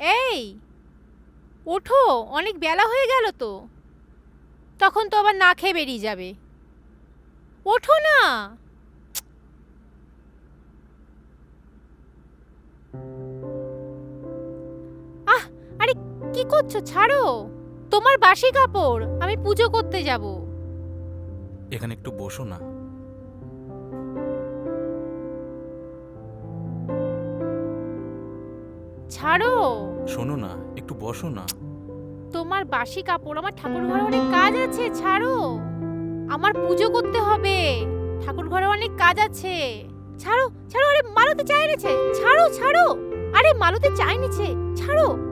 এই, ওঠো, অনেক বেলা হয়ে গেল তো। তখন তো আবার না খেয়ে বেরিয়ে যাবে। ওঠো না। করছ? ছাড়ো। তোমার বাসি কাপড় আমি পুজো করতে যাব। এখানে একটু বসো না। ছাড়ো। শোনো না একটু বসো না। তোমার বাসি কাপড় আমার ঠাকুর ঘরে অনেক কাজ আছে ছাড়ো। আমার পুজো করতে হবে। ঠাকুর ঘরে অনেক কাজ আছে। ছাড়ো ছাড়ো আরে মালতে চা এনেছে। ছাড়ো ছাড়ো। আরে মালতে চা এনেছে। ছাড়ো।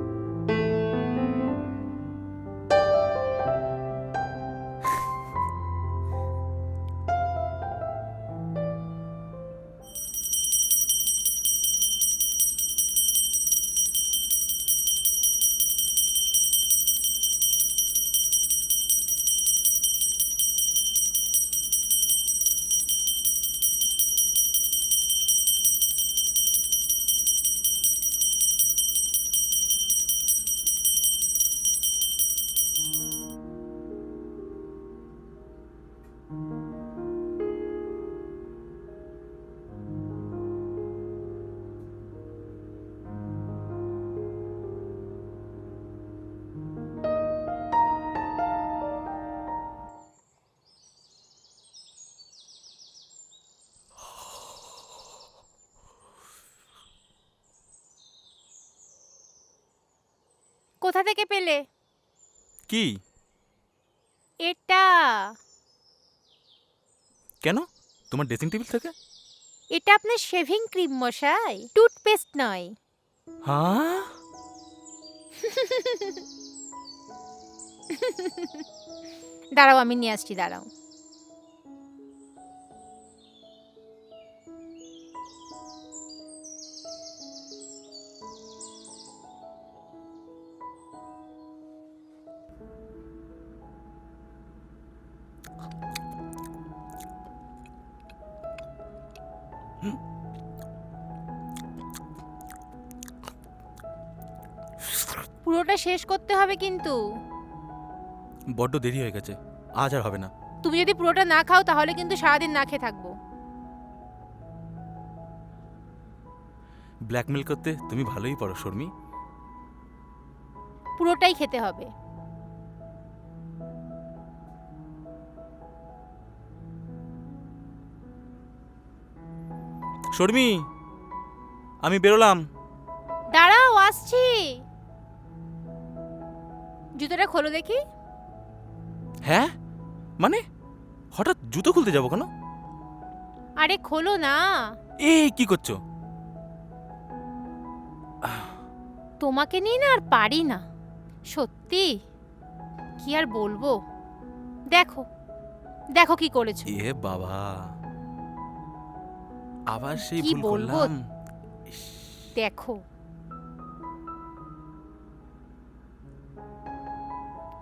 কোথা থেকে পেলে? কি? এটা। কেন? তোমার ড্রেসিং টেবিল থেকে? এটা আপনার শেভিং ক্রিম মশাই টুথপেস্ট নয়। হ্যাঁ? দাঁড়াও আমি নিয়ে আসছি দাঁড়াও। পুরোটা শেষ করতে হবে কিন্তু। বড্ড দেরি হয়ে গেছে আজ আর হবে না। তুমি যদি পুরোটা না খাও তাহলে কিন্তু সারাদিন না খেয়ে থাকব। ব্ল্যাকমেল করতে তুমি ভালোই পারো শর্মি। পুরোটাই খেতে হবে। শর্মি আমি বেরোলাম। দাঁড়াও আসছি। জুতোটা খোলো দেখি। হ্যাঁ? মানে? হঠাৎ জুতো খুলতে যাব কেন? আরে খোলো না। এ কি করছ? তোমাকে নিয়ে না আর পারি না। সত্যি? কি আর বলব? দেখো। দেখো কি করেছ। এ বাবা। আবার সেই কি ভুল বলব? করলাম। দেখো।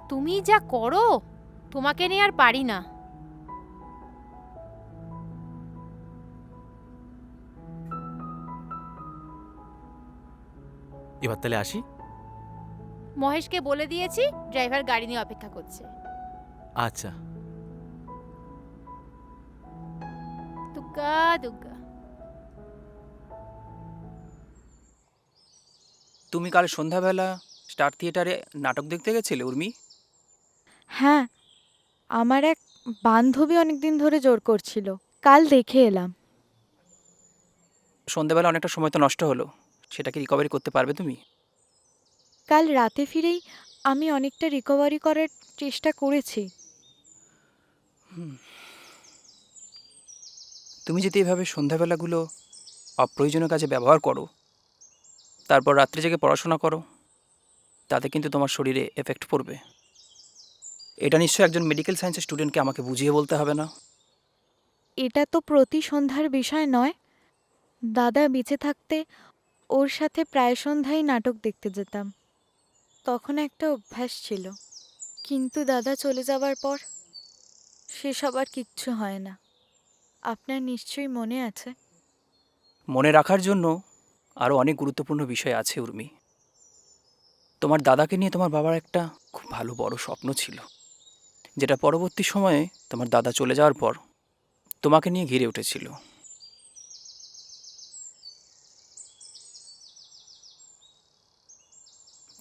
তুমি যা করো তোমাকে নিয়ে আর পারি না। এবার তাহলে আসি। মহেশকে বলে দিয়েছি ড্রাইভার গাড়ি নিয়ে অপেক্ষা করছে। আচ্ছা। দুগ্গা দুগ্গা। তুমি কাল সন্ধ্যাবেলা স্টার থিয়েটারে নাটক দেখতে গেছিলে উর্মি? হ্যাঁ আমার এক বান্ধবী অনেকদিন ধরে জোর করছিল। কাল দেখে এলাম। সন্ধ্যাবেলা অনেকটা সময় তো নষ্ট হলো। সেটাকে রিকভারি করতে পারবে তুমি? কাল রাতে ফিরেই আমি অনেকটা রিকভারি করার চেষ্টা করেছি। তুমি যদি এভাবে সন্ধ্যাবেলাগুলো অপ্রয়োজনীয় কাজে ব্যবহার করো তারপর রাত্রে জেগে পড়াশোনা করো তাতে কিন্তু তোমার শরীরে এফেক্ট পড়বে। এটা নিশ্চয়ই একজন মেডিকেল সায়েন্সের স্টুডেন্টকে আমাকে বুঝিয়ে বলতে হবে না? এটা তো প্রতি সন্ধ্যার বিষয় নয়। দাদা বেঁচে থাকতে ওর সাথে প্রায় সন্ধ্যায় নাটক দেখতে যেতাম। তখন একটা অভ্যাস ছিল। কিন্তু দাদা চলে যাবার পর সেসব আর কিচ্ছু হয় না। আপনার নিশ্চয়ই মনে আছে? মনে রাখার জন্য আরও অনেক গুরুত্বপূর্ণ বিষয় আছে উর্মি। তোমার দাদাকে নিয়ে তোমার বাবার একটা খুব ভালো বড় স্বপ্ন ছিল। যেটা পরবর্তী সময়ে তোমার দাদা চলে যাওয়ার পর তোমাকে নিয়ে ঘিরে উঠেছিল।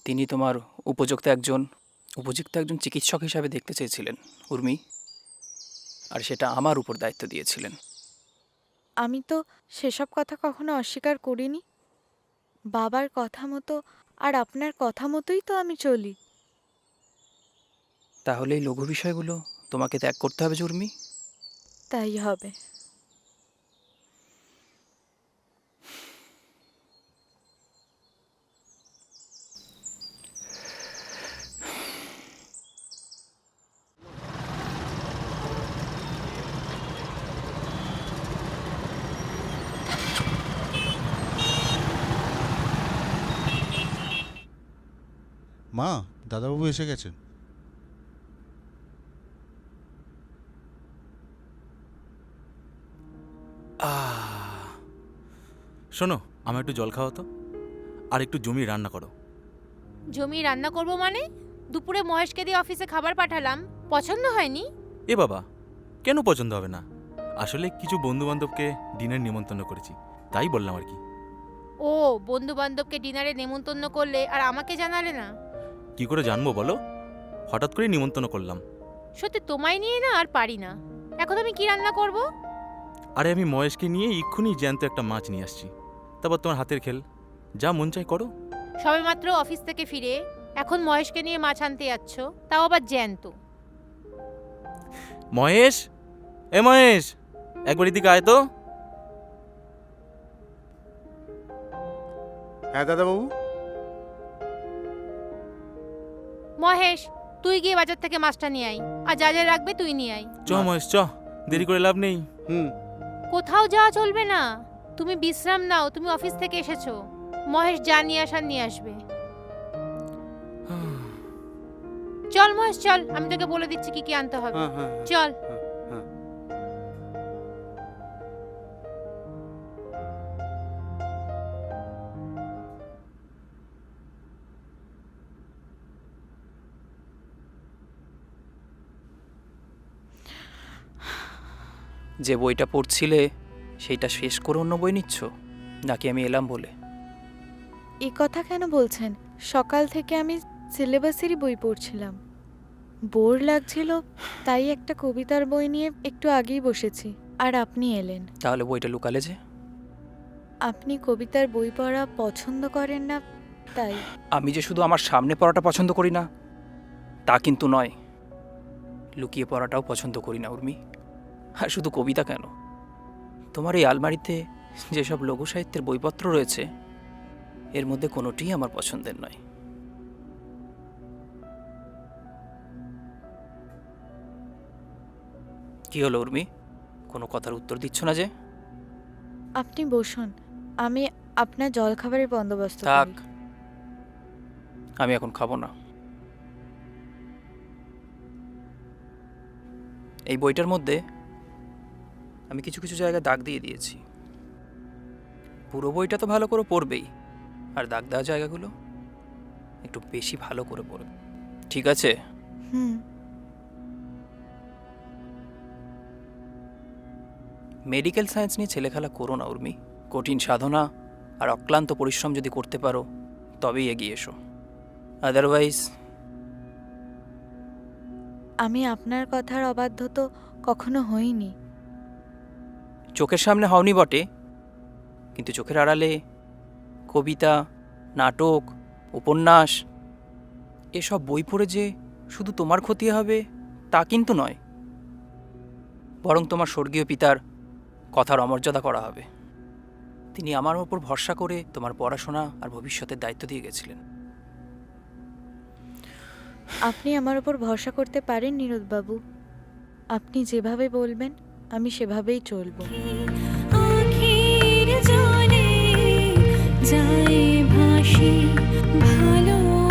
তিনি তোমার উপযুক্ত একজন উপযুক্ত একজন চিকিৎসক হিসাবে দেখতে চেয়েছিলেন, উর্মি। আর সেটা আমার উপর দায়িত্ব দিয়েছিলেন। আমি তো সেসব কথা কখনো অস্বীকার করিনি। বাবার কথা মতো আর আপনার কথা মতোই তো আমি চলি। তাহলে এই লঘু বিষয়গুলো তোমাকে ত্যাগ করতে হবে জুর্মি তাই হবে। মা দাদাবাবু এসে গেছেন। শোনো আমার একটু জল খাওয়া তো আর একটু জমি রান্না করো। জমি রান্না করব মানে? দুপুরে মহেশকে দিয়ে অফিসে খাবার পাঠালাম পছন্দ হয়নি? এ বাবা কেন পছন্দ হবে না? আসলে কিছু বন্ধু বান্ধবকে ডিনার নিমন্ত্রণ করেছি তাই বললাম আর কি। ও বন্ধু বান্ধবকে ডিনারে নেমন্তন্ন করলে আর আমাকে জানালে না? কি করে জানব বলো? হঠাৎ করে নিমন্ত্রণ করলাম। সত্যি তোমায় নিয়ে না আর পারি না। এখন আমি কি রান্না করব? আরে আমি মহেশকে নিয়ে এক্ষুনি জ্যান্ত একটা মাছ নিয়ে আসছি। তারপর তোমার হাতের খেল। যা মন চাই করো। সবেমাত্র অফিস থেকে ফিরে এখন মহেশকে নিয়ে মাছ আনতে যাচ্ছ তাও আবার জ্যান্ত। মহেশ? এ মহেশ একবার এদিকে আয় তো। হ্যাঁ দাদাবাবু। মহেশ তুই গিয়ে বাজার থেকে মাছটা নিয়ে আয় আর যা যা রাখবে তুই নিয়ে আয়। চ মহেশ চ দেরি করে লাভ নেই। হুম। কোথাও যাওয়া চলবে না। তুমি বিশ্রাম নাও তুমি অফিস থেকে এসেছ মহেশ যা নিয়ে আসার নিয়ে আসবে চল মহেশ চল আমি তোকে বলে দিচ্ছি কি কি আনতে হবে হ্যাঁ হ্যাঁ হ্যাঁ। চল। যে বইটা পড়ছিলে সেইটা শেষ করে অন্য বই নিচ্ছ? নাকি আমি এলাম বলে? এই কথা কেন বলছেন? সকাল থেকে আমি সিলেবাসেরই বই পড়ছিলাম। বোর লাগছিল তাই একটা কবিতার বই নিয়ে একটু আগেই বসেছি। আর আপনি এলেন। তাহলে বইটা লুকালে যে। আপনি কবিতার বই পড়া পছন্দ করেন না তাই। আমি যে শুধু আমার সামনে পড়াটা পছন্দ করি না তা কিন্তু নয়। লুকিয়ে পড়াটাও পছন্দ করি না উর্মি। আর শুধু কবিতা কেন? তোমার এই আলমারিতে যেসব লঘু সাহিত্যের বইপত্র রয়েছে এর মধ্যে কোনোটিই আমার পছন্দের নয়। কি হলো উর্মি? কোনো কথার উত্তর দিচ্ছ না যে? আপনি বসুন আমি আপনার জলখাবারের বন্দোবস্ত থাক। করি আমি এখন খাব না। এই বইটার মধ্যে আমি কিছু কিছু জায়গায় দাগ দিয়ে দিয়েছি। পুরো বইটা তো ভালো করে পড়বেই। আর দাগ দেওয়া জায়গাগুলো একটু বেশি ভালো করে পড়বে ঠিক আছে? হুম। মেডিকেল সায়েন্স নিয়ে ছেলেখেলা করো না উর্মি। কঠিন সাধনা আর অক্লান্ত পরিশ্রম যদি করতে পারো তবেই এগিয়ে এসো। আদারওয়াইজ আমি আপনার কথার অবাধ্য তো কখনো হইনি। চোখের সামনে হওনি বটে। কিন্তু চোখের আড়ালে কবিতা, নাটক, উপন্যাস, এসব বই পড়ে যে শুধু তোমার ক্ষতি হবে, তা কিন্তু নয়। বরং তোমার স্বর্গীয় পিতার কথার অমর্যাদা করা হবে। তিনি আমার ওপর ভরসা করে তোমার পড়াশোনা আর ভবিষ্যতের দায়িত্ব দিয়ে গেছিলেন। আপনি আমার ওপর ভরসা করতে পারেন নিরোদবাবু আপনি যেভাবে বলবেন আমি সেভাবেই চলব। ভালো